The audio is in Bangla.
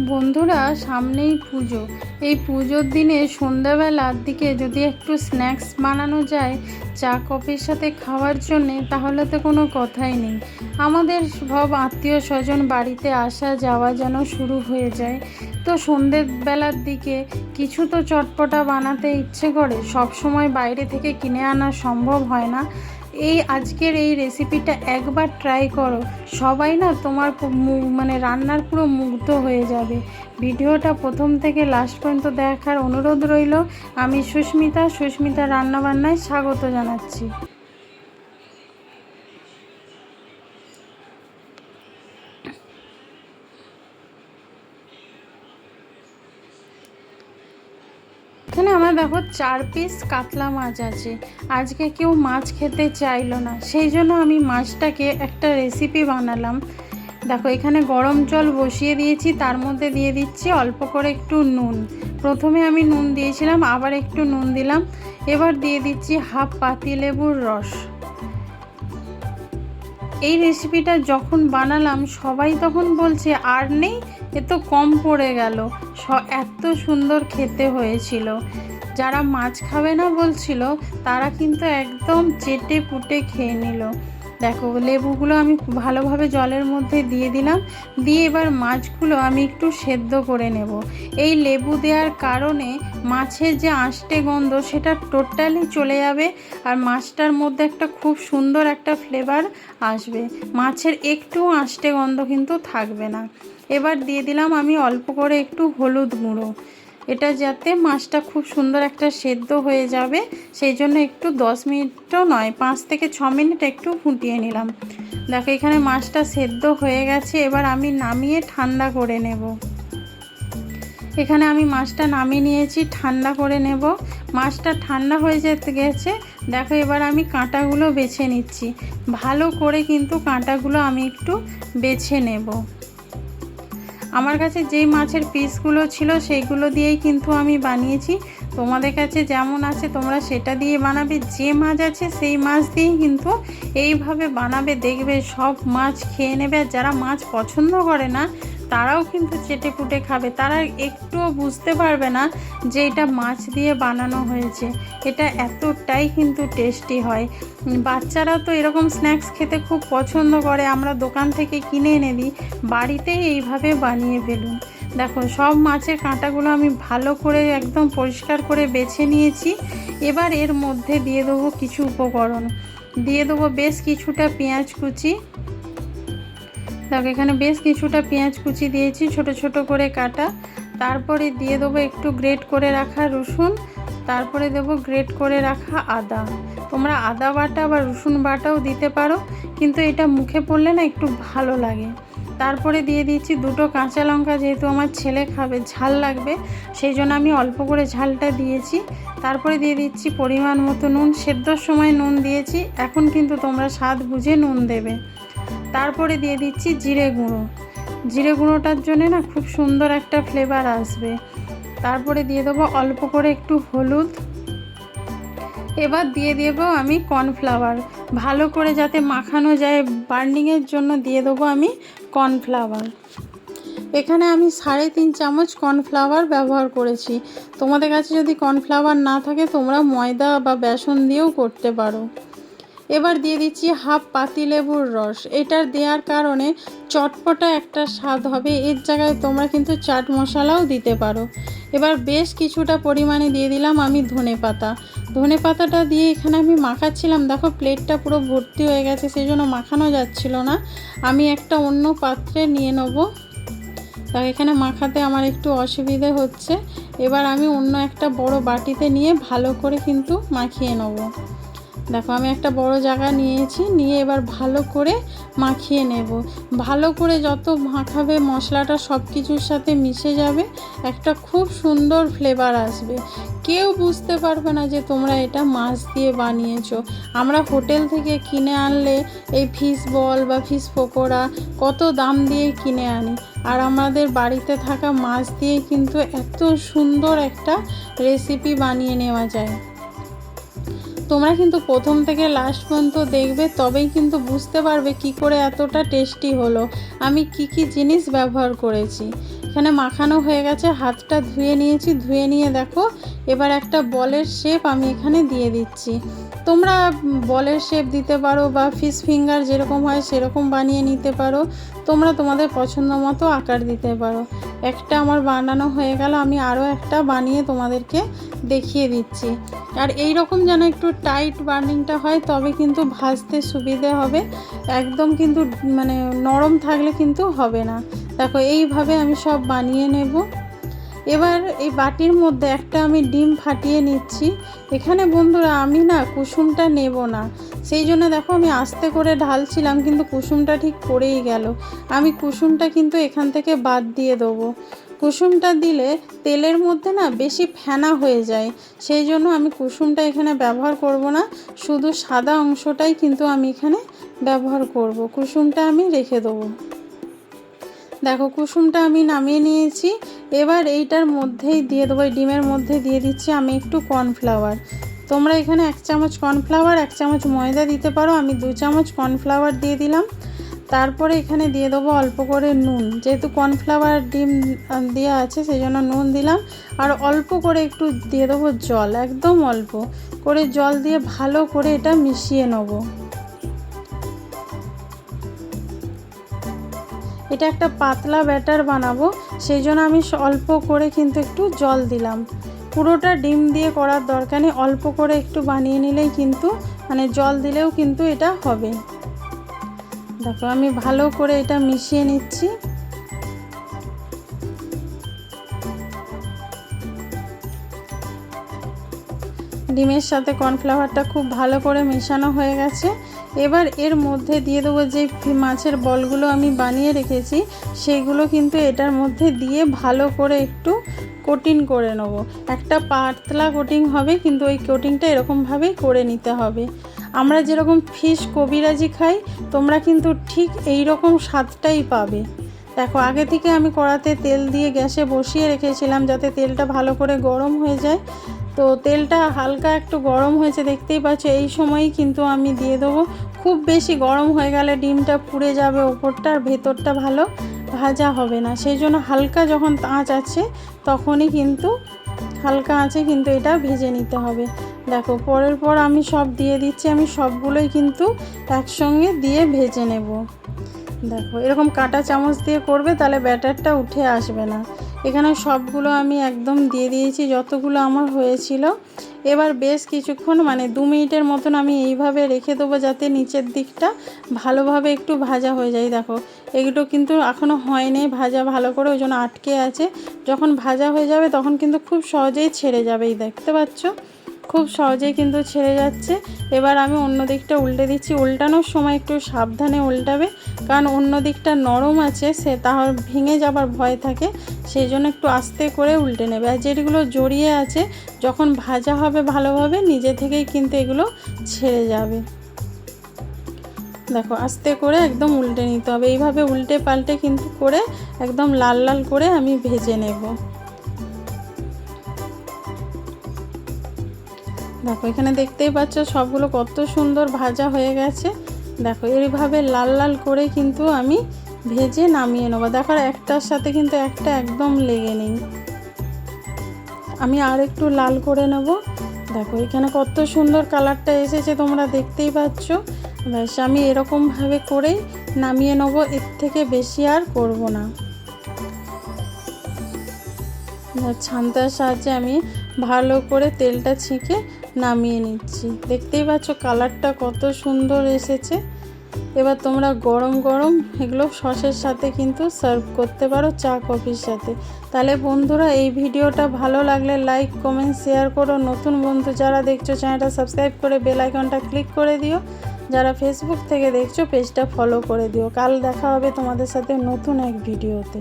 বন্ধুরা, সামনেই পুজো। এই পুজোর দিনে সন্ধ্যাবেলার দিকে যদি একটু স্ন্যাক্স বানানো যায়, চা, কফির সাথে খাওয়ার জন্যে, তাহলে তো কোনো কথাই নেই। আমাদের সব আত্মীয় স্বজন বাড়িতে আসা যাওয়া যেন শুরু হয়ে যায়। তো সন্ধ্যেবেলার দিকে কিছু তো চটপটা বানাতে ইচ্ছে করে। সব সময় বাইরে থেকে কিনে আনা সম্ভব হয় না। এই আজকের এই রেসিপিটা একবার ট্রাই করো। সবাই না তোমার মানে রান্নার পুরো মুগ্ধ হয়ে যাবে। ভিডিওটা প্রথম থেকে লাস্ট পর্যন্ত দেখার অনুরোধ রইল। আমি সুস্মিতা সুস্মিতা রান্নাবান্নায় স্বাগত জানাচ্ছি এখানে আমার দেখো, চার পিস কাতলা মাছ আছে। আজকে কেউ মাছ খেতে চাইলো না। সেই জন্য আমি মাছটাকে একটা রেসিপি বানালাম। দেখো, এখানে গরম জল বসিয়ে দিয়েছি, তার মধ্যে দিয়ে দিচ্ছি অল্প করে একটু নুন। প্রথমে আমি নুন দিয়েছিলাম, আবার একটু নুন দিলাম। এবার দিয়ে দিচ্ছি হাফ পাতি লেবুর রস। এই রেসিপিটা যখন বানালাম, সবাই তখন বলছে, আর নেই, এ তো কম পড়ে গেল। এত সুন্দর খেতে হয়েছিল। যারা মাছ খাবে না বলছিল, তারা কিন্তু একদম চেটে পুটে খেয়ে নিল। দেখো, লেবুগুলো আমি ভালোভাবে জলের মধ্যে দিয়ে দিলাম, দিয়ে এবার মাছগুলো আমি একটু সেদ্ধ করে নেব। এই লেবু দেওয়ার কারণে মাছের যে আঁশটে গন্ধ, সেটা টোটালি চলে যাবে আর মাছটার মধ্যে একটা খুব সুন্দর একটা ফ্লেভার আসবে। মাছের একটু আঁশটে গন্ধ কিন্তু থাকবে না। এবার দিয়ে দিলাম আমি অল্প করে একটু হলুদ গুঁড়ো। এটা যাতে মাছটা খুব সুন্দর একটা সেদ্ধ হয়ে যাবে, সেই জন্য একটু দশ মিনিটও নয়, পাঁচ থেকে ছ মিনিট একটু ফুটিয়ে নিলাম। দেখো, এখানে মাছটা সেদ্ধ হয়ে গেছে, এবার আমি নামিয়ে ঠান্ডা করে নেব। এখানে আমি মাছটা নামিয়ে নিয়েছি, ঠান্ডা করে নেব। মাছটা ঠান্ডা হয়ে যেতে গেছে, দেখো, এবার আমি কাঁটাগুলো বেছে নিচ্ছি। ভালো করে কিন্তু কাঁটাগুলো আমি একটু বেছে নেব। আমার কাছে যেই মাছের পিসগুলো ছিল সেইগুলো দিয়েই কিন্তু আমি বানিয়েছি। তোমাদের কাছে যেমন আছে তোমরা সেটা দিয়ে বানাবে। যে মাছ আছে সেই মাছ দিয়েই কিন্তু এইভাবে বানাবে, দেখবে সব মাছ খেয়ে নেবে। আর যারা মাছ পছন্দ করে না তারাও কিন্তু চেটে পুটে খাবে। তারা একটুও বুঝতে পারবে না যে এটা মাছ দিয়ে বানানো হয়েছে। এটা এতটাই কিন্তু টেস্টি হয়। বাচ্চারা তো এরকম স্ন্যাক্স খেতে খুব পছন্দ করে। আমরা দোকান থেকে কিনে এনে দিই। বাড়িতেই এইভাবে বানিয়ে ফেলুন। দেখো, সব মাছের কাঁটাগুলো আমি ভালো করে একদম পরিষ্কার করে বেছে নিয়েছি। এবার এর মধ্যে দিয়ে দেবো কিছু উপকরণ। দিয়ে দেবো বেশ কিছুটা পেঁয়াজ কুচি। দেখো, এখানে বেশ কিছুটা পেঁয়াজ কুচি দিয়েছি, ছোট ছোট করে কাটা। তারপরে দিয়ে দেবো একটু গ্রেট করে রাখা রসুন, তারপরে দেবো গ্রেট করে রাখা আদা। তোমরা আদা বাটা বা রসুন বাটাও দিতে পারো, কিন্তু এটা মুখে পড়লে না একটু ভালো লাগে। তারপরে দিয়ে দিচ্ছি দুটো কাঁচা লঙ্কা, যেহেতু আমার ছেলে খাবে, ঝাল লাগবে, সেই জন্য আমি অল্প করে ঝালটা দিয়েছি। তারপরে দিয়ে দিচ্ছি পরিমাণ মতো নুন, সেদ্ধর সময় নুন দিয়েছি, এখন কিন্তু তোমরা স্বাদ বুঝে নুন দেবে। তারপরে দিয়ে দিচ্ছি জিরে গুঁড়ো। জিরে গুঁড়োটার জন্য না খুব সুন্দর একটা ফ্লেভার আসবে। তারপরে দিয়ে দেবো অল্প করে একটু হলুদ। এবার দিয়ে দেবো আমি কর্নফ্লাওয়ার ভালো করে যাতে মাখানো যায় বার্নিংয়ের জন্য দিয়ে দেবো আমি কর্নফ্লাওয়ার এখানে আমি সাড়ে তিন চামচ কর্নফ্লাওয়ার ব্যবহার করেছি। তোমাদের কাছে যদি কর্নফ্লাওয়ার না থাকে তোমরা ময়দা বা বেসন দিয়েও করতে পারো। এবার দিয়ে দিচ্ছি হাফ পাতি লেবুর রস। এটার দেওয়ার কারণে চটপটা একটা স্বাদ হবে। এর জায়গায় তোমরা কিন্তু চাট মশলাও দিতে পারো। এবার বেশ কিছুটা পরিমাণে দিয়ে দিলাম আমি ধনে পাতা। ধনে পাতাটা দিয়ে এখানে আমি মাখাচ্ছিলাম। দেখো প্লেটটা পুরো ভর্তি হয়ে গেছে সেই জন্য মাখানো যাচ্ছিল না। আমি একটা অন্য পাত্রে নিয়ে নেব। তা এখানে মাখাতে আমার একটু অসুবিধে হচ্ছে। এবার আমি অন্য একটা বড় বাটিতে নিয়ে ভালো করে কিন্তু মাখিয়ে নেব। দেখো, আমি একটা বড় জায়গা নিয়েছি, নিয়ে এবার ভালো করে মাখিয়ে নেব। ভালো করে যত মাখাবে, মশলাটা সব কিছুর সাথে মিশে যাবে, একটা খুব সুন্দর ফ্লেভার আসবে। কেউ বুঝতে পারবে না যে তোমরা এটা মাছ দিয়ে বানিয়েছো। আমরা হোটেল থেকে কিনে আনলে এই ফিশ বল বা ফিশ পকোড়া কত দাম দিয়ে কিনে আনি। আর আমাদের বাড়িতে থাকা মাছ দিয়ে কিন্তু এত সুন্দর একটা রেসিপি বানিয়ে নেওয়া যায়। তোমরা কিন্তু প্রথম থেকে লাস্ট পর্যন্ত দেখবে, তবেই কিন্তু বুঝতে পারবে কি করে এতটা টেস্টি হলো। আমি কি কি জিনিস ব্যবহার করেছি। এখানে মাখানো হয়ে গেছে, হাতটা ধুয়ে নিয়েছি, ধুয়ে নিয়ে দেখো, এবার একটা বলের শেপ আমি এখানে দিয়ে দিচ্ছি। তোমরা বলের শেপ দিতে পারো বা ফিশ ফিঙ্গার যেরকম হয় সেরকম বানিয়ে নিতে পারো। তোমরা তোমাদের পছন্দ মতো আকার দিতে পারো। একটা আমার বানানো হয়ে গেল, আমি আরও একটা বানিয়ে তোমাদেরকে দেখিয়ে দিচ্ছি। আর এই রকম যেন একটু টাইট বার্নিংটা হয়, তবে কিন্তু ভাজতে সুবিধে হবে। একদম কিন্তু মানে নরম থাকলে কিন্তু হবে না। দেখো, এইভাবে আমি সব বানিয়ে নেব। এবার এই বাটির মধ্যে একটা আমি ডিম ফাটিয়ে নিচ্ছি। এখানে বন্ধুরা আমি না কুসুমটা নেব না। সেই জন্য দেখো আমি আস্তে করে ঢালছিলাম, কিন্তু কুসুমটা ঠিক পড়েই গেল। আমি কুসুমটা কিন্তু এখান থেকে বাদ দিয়ে দেবো। কুসুমটা দিলে তেলের মধ্যে না বেশি ফেনা হয়ে যায়। সেই জন্য আমি কুসুমটা এখানে ব্যবহার করব না। শুধু সাদা অংশটাই কিন্তু আমি এখানে ব্যবহার করব। কুসুমটা আমি রেখে দেবো। দেখো কুসুমটা আমি নামিয়ে নিয়েছি। এবার এইটার মধ্যেই দিয়ে দেবো ডিমের মধ্যে দিয়ে দিচ্ছি আমি একটু কর্নফ্লাওয়ার। তোমরা এখানে এক চামচ কর্নফ্লাওয়ার, এক চামচ ময়দা দিতে পারো, আমি দু চামচ কর্নফ্লাওয়ার দিয়ে দিলাম। তারপরে এখানে দিয়ে দেবো অল্প করে নুন, যেহেতু কর্নফ্লাওয়ার ডিম দেওয়া আছে, সেই জন্য নুন দিলাম। আর অল্প করে একটু দিয়ে দেবো জল, একদম অল্প করে জল দিয়ে ভালো করে এটা মিশিয়ে নেব। এটা একটা পাতলা ব্যাটার বানাবো, সেই জন্য আমি অল্প করে কিন্তু একটু জল দিলাম। পুরোটা ডিম দিয়ে করার দরকার নেই, অল্প করে একটু বানিয়ে নিলেই কিন্তু মানে জল দিলেও কিন্তু এটা হবে। দেখো আমি ভালো করে এটা মিশিয়ে নিচ্ছি। ডিমের সাথে কর্নফ্লাওয়ারটা খুব ভালো করে মেশানো হয়ে গেছে। এবার এর মধ্যে দিয়ে দেবো যে মাছের বলগুলো আমি বানিয়ে রেখেছি, সেগুলো কিন্তু এটার মধ্যে দিয়ে ভালো করে একটু কোটিং করে নেব। একটা পাতলা কোটিং হবে, কিন্তু ওই কোটিংটা এরকমভাবেই করে নিতে হবে। আমরা যেরকম ফিশ কবিরাজি খাই, তোমরা কিন্তু ঠিক এই রকম স্বাদটাই পাবে। দেখো, আগে থেকে আমি কড়াতে তেল দিয়ে গ্যাসে বসিয়ে রেখেছিলাম যাতে তেলটা ভালো করে গরম হয়ে যায়। তো তেলটা হালকা একটু গরম হয়েছে, দেখতেই পাচ্ছ, এই সময়ই কিন্তু আমি দিয়ে দেবো। খুব বেশি গরম হয়ে গেলে ডিমটা পুড়ে যাবে ওপরটা আর ভেতরটা ভালো ভাজা হবে না। সেই জন্য হালকা যখন আঁচ আছে, তখনই কিন্তু হালকা আঁচে কিন্তু এটা ভেজে নিতে হবে। দেখো, পরের পর আমি সব দিয়ে দিচ্ছি, আমি সবগুলোই কিন্তু একসঙ্গে দিয়ে ভেজে নেব। দেখো, এরকম কাটা চামচ দিয়ে করবে, তাহলে ব্যাটারটা উঠে আসবে না। এখানে সবগুলো আমি একদম দিয়ে দিয়েছি, যতগুলো আমার হয়েছিল। এবার বেশ কিছুক্ষণ মানে দু মিনিটের মতন আমি এইভাবে রেখে দেবো যাতে নিচের দিকটা ভালোভাবে একটু ভাজা হয়ে যায়। দেখো, এগুলো কিন্তু এখনও হয়নি ভাজা ভালো করে, ওই জন্য আটকে আছে। যখন ভাজা হয়ে যাবে তখন কিন্তু খুব সহজেই ছেড়ে যাবেই দেখতে পাচ্ছ? খুব সহজেই কিন্তু ছেড়ে যাচ্ছে। এবার আমি অন্য দিকটা উল্টে দিচ্ছি। উল্টানোর সময় একটু সাবধানে উল্টাবে। কারণ অন্য দিকটা নরম আছে, সে তাহলে ভেঙে যাবার ভয় থাকে, সেই জন্য একটু আস্তে করে উল্টে নেবে। আর যেগুলো জড়িয়ে আছে, যখন ভাজা হবে ভালোভাবে, নিজে থেকেই কিন্তু এগুলো ছেড়ে যাবে। দেখো, আস্তে করে একদম উল্টে নিতে হবে। এইভাবে উল্টে পাল্টে কিন্তু করে একদম লাল লাল করে আমি ভেজে নেব। দেখো, এখানে দেখতেই পাচ্ছ সবগুলো কত সুন্দর ভাজা হয়ে গেছে। দেখো, এইভাবে লাল লাল করে কিন্তু আমি ভেজে নামিয়ে নেব। দেখো একটার সাথে কিন্তু একটা একদম লেগে নেই। আমি আর একটু লাল করে নেব। দেখো, এখানে কত সুন্দর কালারটা এসেছে, তোমরা দেখতেই পাচ্ছ। ব্যাস, আমি এরকমভাবে করেই নামিয়ে নেব, এর থেকে বেশি আর করব না। ছান্তার সাহায্যে আমি ভালো করে তেলটা ছেঁকে নামিয়ে নিচ্ছি। দেখতেই পাচ্ছ কালারটা কত সুন্দর এসেছে। এবার তোমরা গরম গরম এগুলো সসের সাথে কিন্তু সার্ভ করতে পারো, চা, কফির সাথে। তাহলে বন্ধুরা, এই ভিডিওটা ভালো লাগলে লাইক, কমেন্ট, শেয়ার করো। নতুন বন্ধু যারা দেখছ, চ্যানেলটা সাবস্ক্রাইব করে বেল আইকনটা ক্লিক করে দিও। যারা ফেসবুক থেকে দেখছ, পেজটা ফলো করে দিও। কাল দেখা হবে তোমাদের সাথে নতুন এক ভিডিওতে।